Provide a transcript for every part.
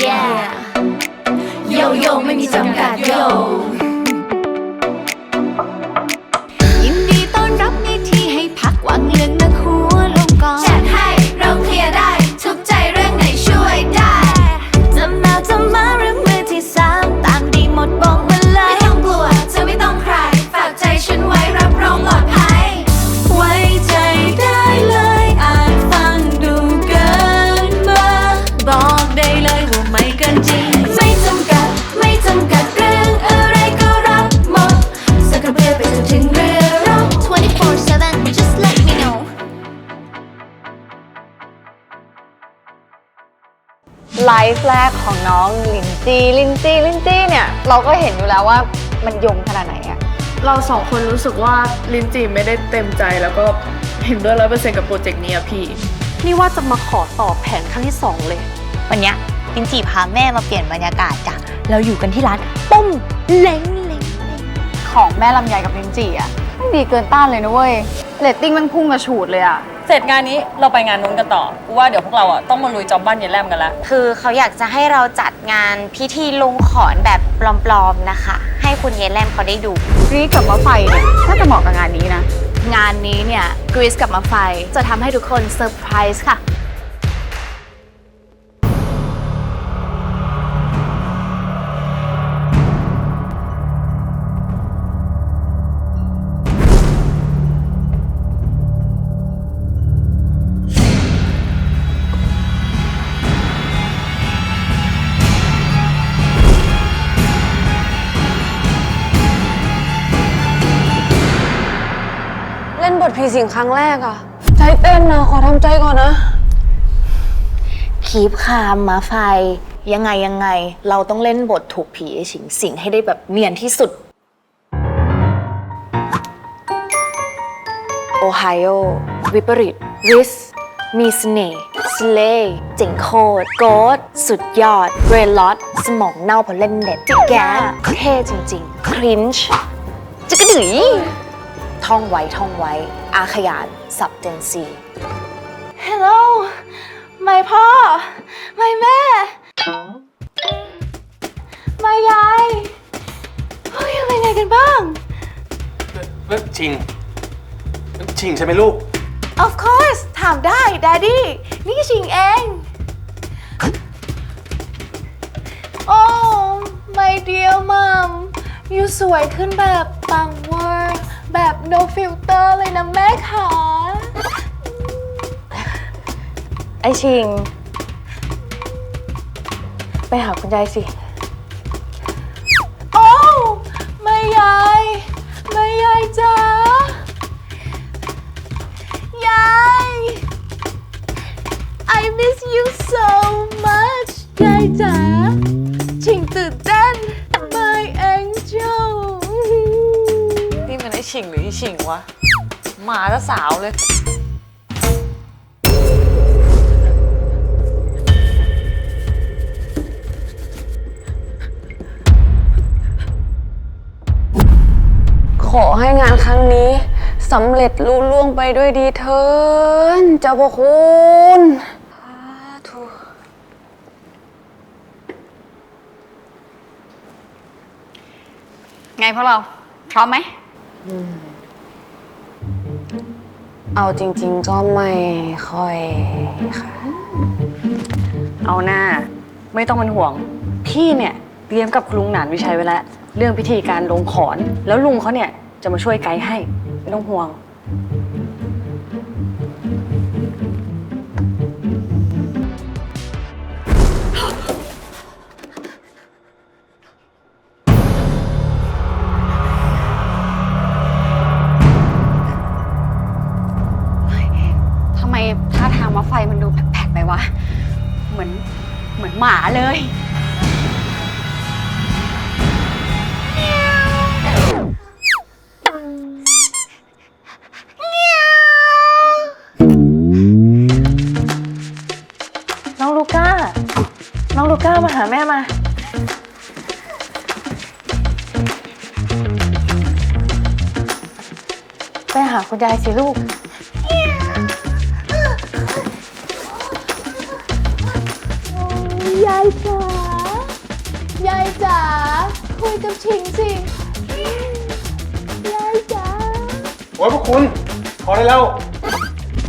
yeah โยโย่ไม่มีจำกัดโย ไลฟ์แรกของน้องลินจีลินจีลินจีเนี่ย เราก็เห็นอยู่แล้วว่ามันยงขนาดไหนอะเราสองคนรู้สึกว่าลินจีไม่ได้เต็มใจแล้วก็เห็นด้วยร้อยเปอร์เซ็นต์กับโปรเจกต์นี้อะพี่ นี่ว่าจะมาขอต่อแผนครั้งที่สองเลย วันเนี้ยลินจีพาแม่มาเปลี่ยนบรรยากาศจ้ะเราอยู่กันที่ร้านปุ้มเล้งเล้งเล้งของแม่ลำไยกับลินจีอะมันดีเกินต้านเลยนะเว้ย เรตติ้งมันพุ่งกระฉูดเลยอะเสร็จงานนี้เราไปงานนู้นกันต่อกูว่าเดี๋ยวพวกเราอะต้องมาลุยจอมบ้านยายแลมกันละคือเขาอยากจะให้เราจัดงานพิธีลงขอนแบบปลอมๆนะคะ ให้คุณเยนแลมเขาได้ดูกรีดกับมะไฟเนี่ยน่าจะเหมาะกับงานนี้นะ งานนี้เนี่ยกรีซกับมะไฟจะทำให้ทุกคนเซอร์ไพรส์ค่ะ เล่นบทผีสิงครั้งแรกอะใจเต้นนะ ขอทำใจก่อนนะ คีบคามมาไฟ ยังไงยังไง เราต้องเล่นบทถูกผีไอสิงสิงให้ได้แบบเนียนที่สุด โอไฮโอ วิปริต ริส มีสเสน่ห์สเลย์เจ๋งโคตรโกดสุดยอด เรลอตสมองเน่าเพราะเล่นเน็ตจิกแกนเท่จริง ๆ ครินช์จิกกระดือ ท่องไว้ท่องไว้ อาขยานสับเจนซีฮัลโหลไม่พ่อ ไม่แม่ ไม่ยายเฮ้ยเป็นไงกันบ้าง แล้วชิงชิงใช่ไหมลูก Of course ถามได้ Daddy นี่ก็ชิงเอง โอ้ my dear mom อยู่สวยขึ้นแบบปังเวอร์ แบบ no filter เลยนะแม่ขาไอชิง ไปหาคุณยายสิ โอ้แม่ยายแม่ยายจ๋ายาย I miss you so much ยายจ๋า นี่มันไอชิงหรือไอชิงวะ หมาจะสาวเลย ขอให้งานครั้งนี้สำเร็จลุล่วงไปด้วยดีเถินเจ้าพระคุณสาธุไงพวกเรา พร้อมไหม เอาจริง ๆ ก็ไม่ค่อยค่ะ เอาหน้า ไม่ต้องเป็นห่วง พี่เนี่ยเตรียมกับคุณลุงหนานวิชัยไว้แล้ว เรื่องพิธีการลงขอน แล้วลุงเขาเนี่ยจะมาช่วยไกด์ให้ ไม่ต้องห่วง ท่าไฟมันดูแปลกๆไปวะ เหมือนเหมือนหมาเลย น้องลูก้า น้องลูก้ามาหาแม่มา ไปหาคุณยายสิลูกายจ๋ายายจ๋าคุยกับชิงสิยายจ๋าโอ้ยพวกคุณ พอได้แล้ว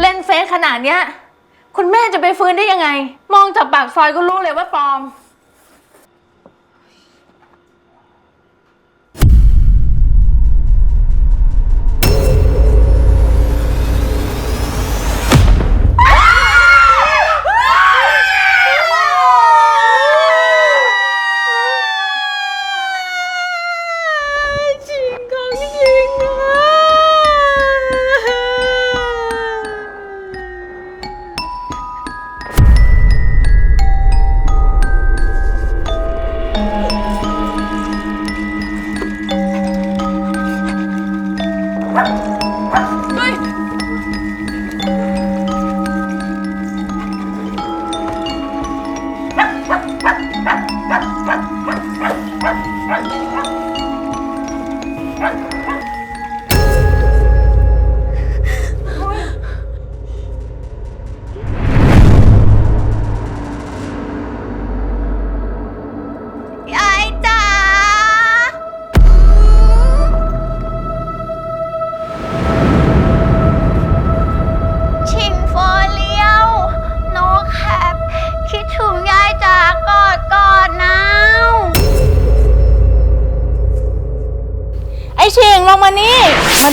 เล่นเฟซขนาดเนี้ย คุณแม่จะไปฟื้นได้ยังไง มองจากปากซอยก็รู้เลยว่าปลอม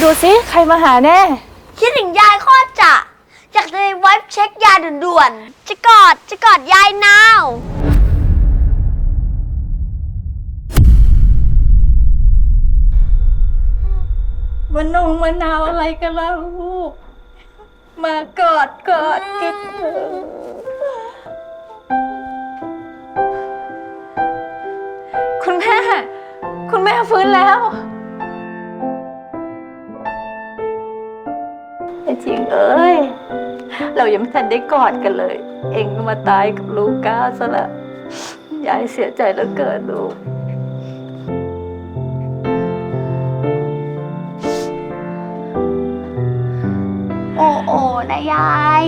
ดูซิใครมาหาแน่ คิดถึงยายโคตรจะอยากจะไว้เช็คยาด่วนๆ จะกอดจะกอดยายนาว มันนงมะนาวอะไรกันล่ะลูก มากอดกอดคิดถึงคุณแม่ คุณแม่ฟื้นแล้ว จริงเอ้ย เรายังไม่ทันได้กอดกันเลย เองก็มาตายกับลูก้าซะละยายเสียใจเหลือเกินลูกโอ้โอ้นะยาย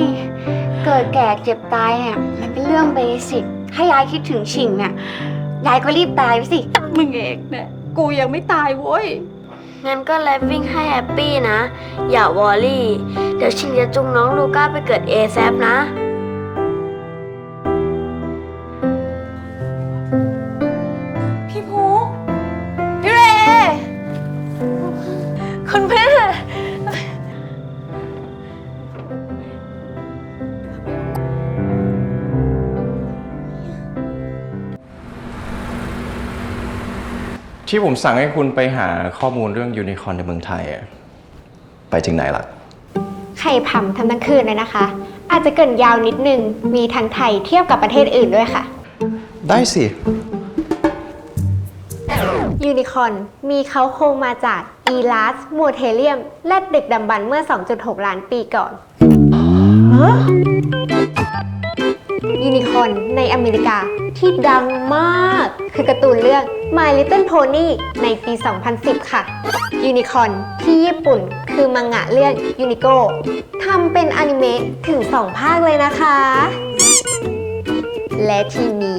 เกิดแก่เจ็บตายเนี่ยมันเป็นเรื่องเบสิก ถ้ายายคิดถึงชิงเนี่ยยายก็รีบตายไปสิ มึงเองเนี่ยกูยังไม่ตายโว้ย งั้นก็ไลฟ์วิ่งให้แฮปปี้นะ อย่าวอรี่ เดี๋ยวชิงจะจุงน้องลูก้าไปเกิดเอแซนะ ที่ผมสั่งให้คุณไปหาข้อมูลเรื่องยูนิคอร์นในเมืองไทยอะไปถึงไหนล่ะ ไข่ผำทำทั้งคืนเลยนะคะ อาจจะเกินยาวนิดนึง มีทั้งไทยเทียบกับประเทศอื่นด้วยค่ะ ได้สิ ยูนิคอร์นมีเขาโครงมาจากอีลาสโมเทเลียม และดึกดำบรรพ์เมื่อ 2.6 ล้านปีก่อน ยูนิคอนในอเมริกาที่ดังมาก คือการ์ตูนเรื่อง My Little Pony ในปี 2010 ค่ะยูนิคอนที่ญี่ปุ่นคือมังงะเรื่องยูนิโกทำเป็นอนิเมะถึง 2 ภาคเลยนะคะ และทีนี้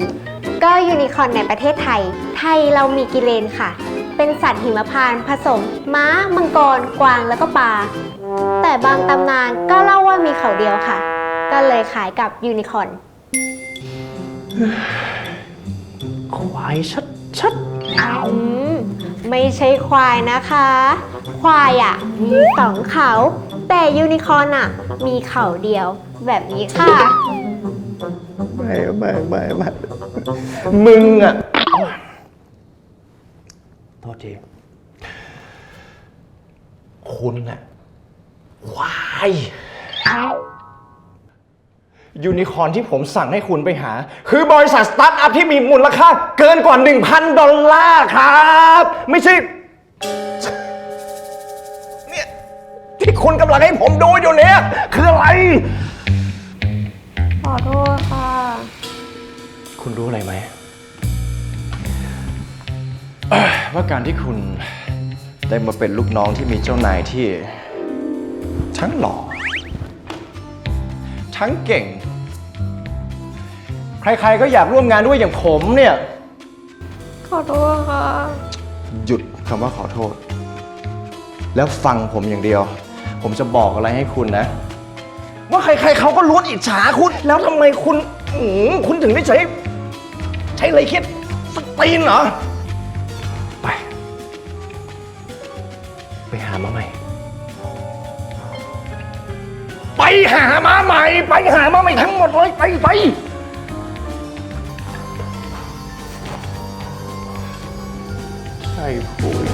ก็ยูนิคอนในประเทศไทย ไทยเรามีกิเลนค่ะ เป็นสัตว์หิมพานต์ผสม ม้า มังกร กวางแล้วก็ปลาแต่บางตำนานก็เล่าว่ามีเขาเดียวค่ะ ก็เลยขายกับยูนิคอน ควายชัดชัดอืมไม่ใช่ควายนะคะ ควายอะมีสองเขา แต่ยูนิคอร์นอะ มีเขาเดียวแบบนี้ค่ะ ไม่ไม่ไม่ไม่มึงอะโทษทีคุณน่ะควาย ยูนิคอร์นที่ผมสั่งให้คุณไปหา คือบริษัทสตาร์ทอัพที่มีมูลค่าเกินกว่า 1,000 ดอลลาร์ครับ ไม่ใช่ เนี่ยที่คุณกำลังให้ผมดูอยู่เนี่ย คืออะไร ขอโทษค่ะ คุณรู้อะไรไหมเอ่อว่าการที่คุณได้มาเป็นลูกน้องที่มีเจ้านายที่ ทั้งหล่อ ทั้งเก่ง ใครๆก็อยากร่วมงานด้วยอย่างผมเนี่ย ขอโทษค่ะ หยุดคำว่าขอโทษ แล้วฟังผมอย่างเดียว ผมจะบอกอะไรให้คุณนะ ว่าใครๆเขาก็ล้วนอิจฉาคุณ แล้วทำไมคุณอืมคุณถึงได้ใช้ ใช้อะไรคิดสตีนเหรอ ไป ไปหามาใหม่ ไปหามาใหม่ ไปหามาใหม่ทั้งหมดเลยไปไป พูด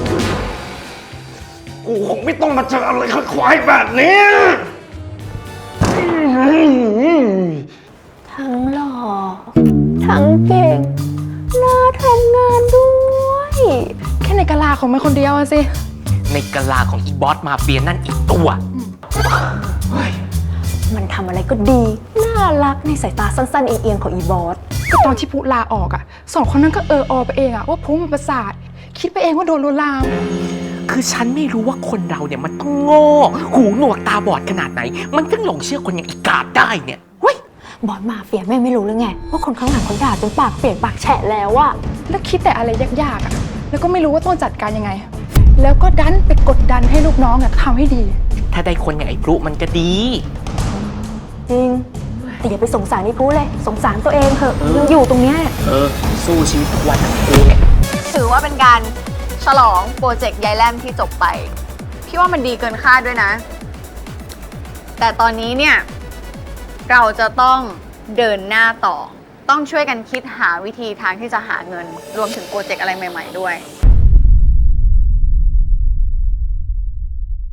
กูคงไม่ต้องมาเจออะไรควายแบบนี้ ทั้งหล่อ ทั้งเก่ง น่าทำงานด้วย แค่ในกะลาของมันคนเดียวอะสิ ในกะลาของอีบอสมาเฟียนั่นอีกตัว มันทำอะไรก็ดี น่ารักในสายตาสั้นๆ เอียงๆของอีบอส ก็ตอนที่พุลาออกอะสองคนนั้นก็เออออไปเองอะว่าพุมันประสาท คิดไปเองว่าโดนลวนลาม คือฉันไม่รู้ว่าคนเราเนี่ยมันต้องโง่หูหนวกตาบอดขนาดไหน มันถึงหลงเชื่อคนอย่างอีกาดได้เนี่ยเว้ยบอสมาเฟียแม่ไม่รู้เลยไง ว่าคนข้างหลังเขาด่าจนปากเปลี่ยนปากแฉะแล้วอะแล้วคิดแต่อะไรยากๆอะแล้วก็ไม่รู้ว่าต้องจัดการยังไง แล้วก็ดันไปกดดันให้ลูกน้องอะทำให้ดี ถ้าได้คนอย่างไอ้พลุมันก็ดี จริง แต่อย่าไปสงสารนี่พูเลย สงสารตัวเองเถอะยังอยู่ตรงเนี้ย เออ สู้ชีวิตทุกวันทั้งกูเนี่ย ถือว่าเป็นการฉลองโปรเจกต์ยายแลมที่จบไป พี่ว่ามันดีเกินคาดด้วยนะ แต่ตอนนี้เนี่ย เราจะต้องเดินหน้าต่อ ต้องช่วยกันคิดหาวิธีทางที่จะหาเงิน รวมถึงโปรเจกต์อะไรใหม่ ๆ ด้วย